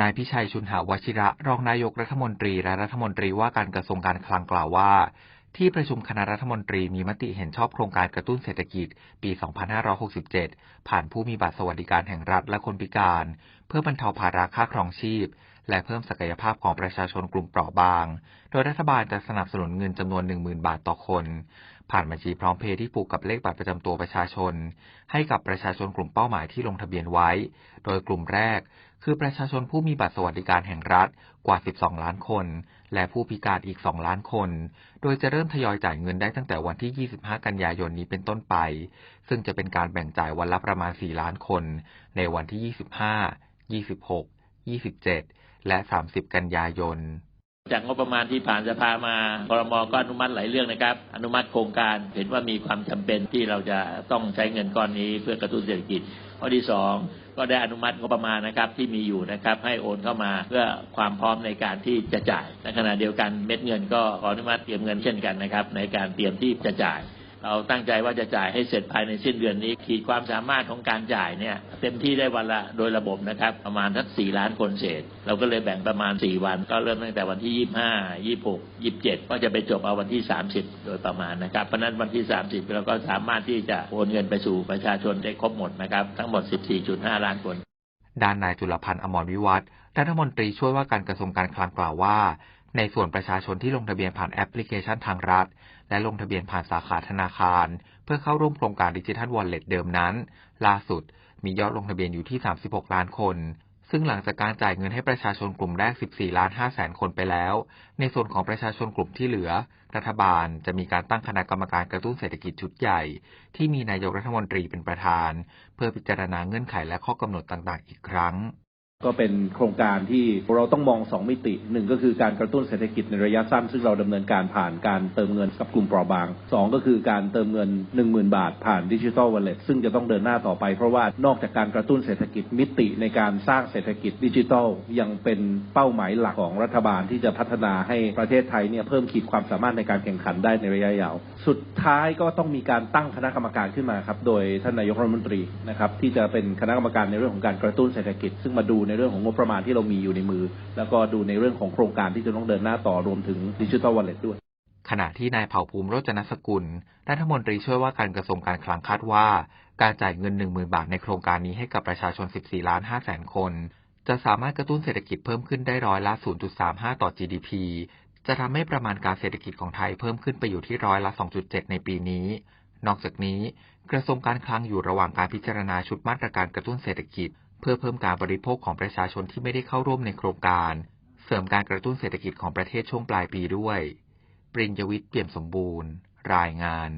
นายพิชัยชุนหาวชิระ รองนายกรัฐมนตรีและรัฐมนตรีว่าการกระทรวงการคลังกล่าวว่า ที่ประชุมคณะรัฐมนตรีมีมติเห็นชอบโครงการกระตุ้นเศรษฐกิจ ปี 2567 ผ่านผู้มีบัตรสวัสดิการแห่งรัฐและคนพิการ เพื่อบรรเทาภาระค่าครองชีพ และเพิ่มศักยภาพของประชาชนกลุ่มเปราะบาง โดยรัฐบาลจะสนับสนุนเงินจำนวน 10,000 บาทต่อคน ผ่านบัญชีพร้อมเพย์ที่ผูกกับเลขบัตรประจำตัวประชาชน ให้กับประชาชนกลุ่มเป้าหมายที่ลงทะเบียนไว้ โดยกลุ่มแรก คือประชาชนผู้มีบัตรสวัสดิการแห่งรัฐกว่า 12 ล้านคน และผู้พิการอีก 2 ล้านคน โดยจะเริ่มทยอยจ่ายเงินได้ตั้งแต่วันที่ 25 กันยายนนี้เป็นต้นไป ซึ่งจะเป็นการแบ่งจ่ายวันละประมาณ 4 ล้านคน ในวันที่ 25 26 27 และ 30 กันยายน จากงบประมาณที่ผ่านสภามาครมก็อนุมัติหลายเรื่องนะครับ อนุมัติโครงการเห็นว่ามีความจำเป็นที่เราจะต้องใช้เงินก้อนนี้เพื่อกระตุ้นเศรษฐกิจข้อที่สองก็ได้อนุมัติงบประมาณนะครับที่มีอยู่นะครับให้โอนเข้ามาเพื่อความพร้อมในการที่จะจ่ายในขณะเดียวกันเม็ดเงินก็ขออนุมัติเตรียมเงินเช่นกันนะครับในการเตรียมที่จะจ่าย เราตั้งใจว่าจะจ่ายให้เสร็จภายในสิ้นเดือนนี้ ขีดความสามารถของการจ่ายเนี่ย เต็มที่ได้วันละโดยระบบนะครับ ประมาณทักสี่ล้านคนเศษ เราก็เลยแบ่งประมาณ 4 วัน ก็เริ่มตั้งแต่วันที่ 25 26 27 ก็จะไปจบเอาวันที่ 30 โดยประมาณนะครับ เพราะนั้นวันที่ 30 เราก็สามารถที่จะโอนเงินไปสู่ประชาชนได้ครบหมดนะครับ ทั้งหมด 14.5 ล้านคนด้านนายจุลพันธ์อมรวิวัฒน์รัฐมนตรีช่วยว่าการกระทรวงการคลังกล่าวว่าในส่วนประชาชนที่ลงทะเบียนผ่านแอปพลิเคชันทางรัฐ และลงทะเบียนผ่านสาขาธนาคาร เพื่อเข้าร่วมโครงการดิจิทัลวอลเล็ตเดิมนั้น ล่าสุดมียอดลงทะเบียนอยู่ที่ 36 ล้านคน ซึ่งหลังจากการจ่ายเงินให้ประชาชนกลุ่มแรก 14 ล้าน 5 แสนคนไปแล้ว ในส่วนของประชาชนกลุ่มที่เหลือ รัฐบาลจะมีการตั้งคณะกรรมการกระตุ้นเศรษฐกิจชุดใหญ่ ที่มีนายกรัฐมนตรีเป็นประธาน เพื่อพิจารณาเงื่อนไขและข้อกำหนดต่างๆ อีกครั้ง ก็เป็นโครงการที่เราต้องมองสองมิติหนึ่งก็คือการกระตุ้นเศรษฐกิจในระยะสั้น ซึ่งเราดำเนินการผ่านการเติมเงินกับกลุ่มเปราะบางสองก็คือการเติมเงิน 1 0,000 บาท ผ่านดิจิทัลวอลเล็ตซึ่งจะต้องเดินหน้าต่อไป เพราะว่านอกจากการกระตุ้นเศรษฐกิจมิติในการสร้างเศรษฐกิจดิจิทัล ยังเป็นเป้าหมายหลักของรัฐบาลที่จะพัฒนาให้ประเทศไทยเนี่ยเพิ่มขีดความสามารถในการแข่งขันได้ในระยะยาว สุดท้ายก็ต้องมีการตั้งคณะกรรมการขึ้นมาครับโดยท่านนายกรัฐมนตรีนะครับที่จะเป็นคณะกรรมการในเรื่องของการกระตุ้นเศรษฐกิจ ซึ่งมาดูในเรื่องของงบประมาณที่เรามีอยู่ในมือ แล้วก็ดูในเรื่องของโครงการที่จะต้องเดินหน้าต่อรวมถึงดิจิทัลวอลเล็ตด้วยขณะที่นายเผ่าภูมิโรจนสกุล รัฐมนตรีช่วยว่าการกระทรวงการคลังคาดว่า การจ่ายเงิน 10,000 บาทในโครงการนี้ให้กับประชาชน 14 ล้าน 5 แสนคน จะสามารถกระตุ้นเศรษฐกิจเพิ่มขึ้นได้ร้อยละ 0.35 ต่อ GDP จะทำให้ประมาณการเศรษฐกิจของไทยเพิ่มขึ้นไปอยู่ที่ร้อยละ 2.7 ในปีนี้ นอกจากนี้ กระทรวงการคลังอยู่ระหว่างการพิจารณาชุดมาตรการกระตุ้นเศรษฐกิจ เพื่อเพิ่มการบริโภคของประชาชนที่ไม่ได้เข้าร่วมในโครงการ เสริมการกระตุ้นเศรษฐกิจของประเทศช่วงปลายปีด้วย ปริญญวิทย์เปี่ยมสมบูรณ์ รายงาน